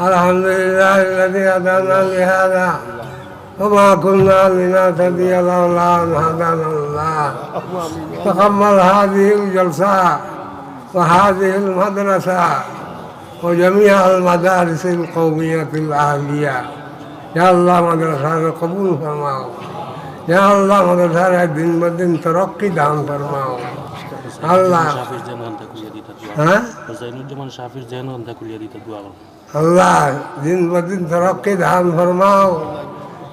الحمد لله الذي هدانا لهذا وما كنا لنهتدي لولا ان هدانا الله تقبل هذه الجلسه وهذه المدرسه وجميع المدارس القوميه الاهليه يا الله مدرسه قبول فرماؤ يا الله مدرسه دن بدن ترقي دان فرماؤ আল্লাহ হ্যাঁ জাইনুজ্জামান শাফির জেহান খুলিয়া দিতে দোয়া আল্লাহ, দিন প্রতিদিন তরফকে ধান ফরমাও।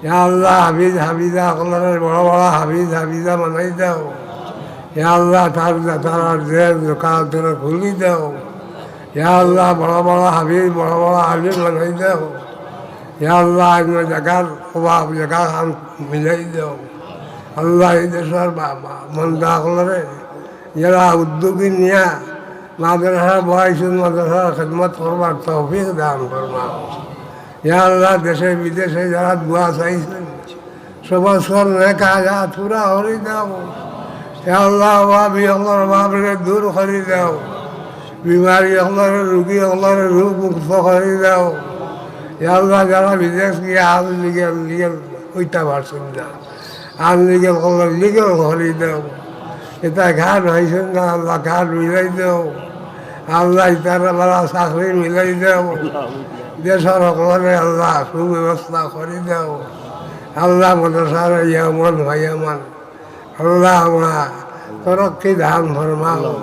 ইয়া আল্লাহ, হাবিজ, হাবিজা সকলের বড় বড় হাবিজ, হাবিজা বানাই দাও। ইয়া আল্লাহ, তার তার দোকান, তোরা খুলি দাও। ইয়া আল্লাহ, বড় বড় হাবিজ, বড় বড় হাবিজ বানাই দাও। ইয়া আল্লাহ অন্য জায়গার অভাব জায়গা মিলাই দাও। আল্লাহ এই দেশের মন্দা সকলের যারা উদ্যোগী নিয়া মাদ্রাসা বয়সুন মাদ্রাসা খেদমত করবার তৌফিক দান ফরমাও ইয়া আল্লাহ, দেশে বিদেশে যারা দোয়া চাইছেন নেকা যা পুরা হরি দাও ইয়া আল্লাহ বাবি অকলর বাবরে দূর করি দাও। বিমারি অকলরে রুগী অকলরে রোগ মুক্ত করি দাও। ইয়া আল্লাহ, যারা বিদেশ গিয়ে আল লিগেল লিগেল ওইটা পারছেন না আল লিগেল কলর লিগেল করি দাও। এটা ঘান হয়েছে না, আল্লাহ ঘান মিলাই দেও। আল্লাহ তার বলা চাকরি মিলাই দেও। দেশের সকলে আল্লাহ সুব্যবস্থা করে দেও। আল্লাহ মনে সার ইয়ামন হয়ামন আল্লাহ মা তরক্কি ধান ফরমাও?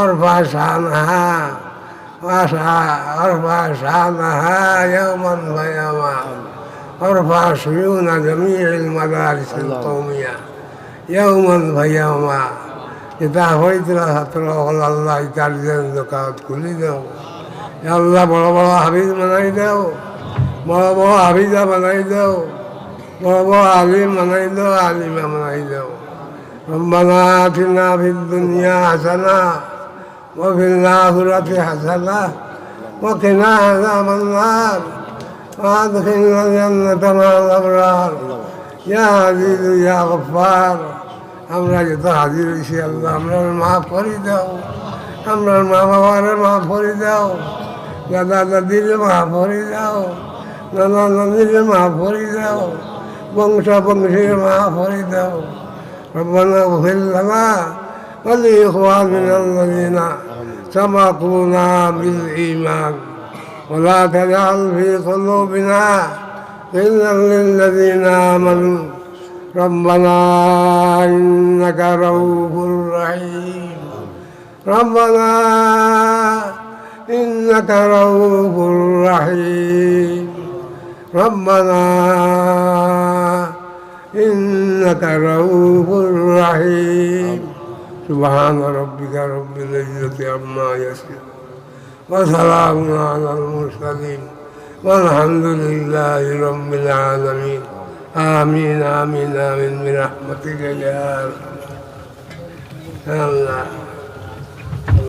অর্ফা শান হা আশা অর্ফা শান হা ইয়ামন হয়ামন অর্ফা সুয়ুনা জমিল মাদারিস কৌমিয়া। ইয়াউমাল ভাইয়ামা এটা হয়েছিল ছাত্র হল আল্লাহ গার্জেন দোকান খুলি দাও। আল্লাহ বড় বড় হাবিজ বানাই দাও, বড় বড় হাবিজা বানাই দাও, বড় বড় আলিম বানাই দাও, আলিমা বানাই দাও। রব্বানা আতিনা ফিদ দুনিয়া হাসানা, ওয়া ফিল আখিরাতি হাসানা, ওয়া কিনা আযাবান নার ওয়া আদখিলনা জান্নাতা মা'আল আবরার। يا عزيز يا غفار আমরা যত হাজির হয়েছি আল্লাহ আমরা মাফ করে দাও আমরা মা বাবার মাফ করে দাও দাদা দাদির মাফ করে দাও নানা নানির মাফ করে দাও বংশ বংশীর মাফ করে দাও ربنا اغفر لنا ولإخواننا الذين سبقونا بالإيمان ولا تجعل في قلوبنا غلا للذين آمنوا ربنا إنك رؤوف رحيم ربنا إنك رؤوف رحيم ربنا إنك رؤوف رحيم سبحان ربك رب العزة عما يصفون وسلام على المرسلين والحمد لله رب العالمين. آمين آمين آمين برحمتك يا الله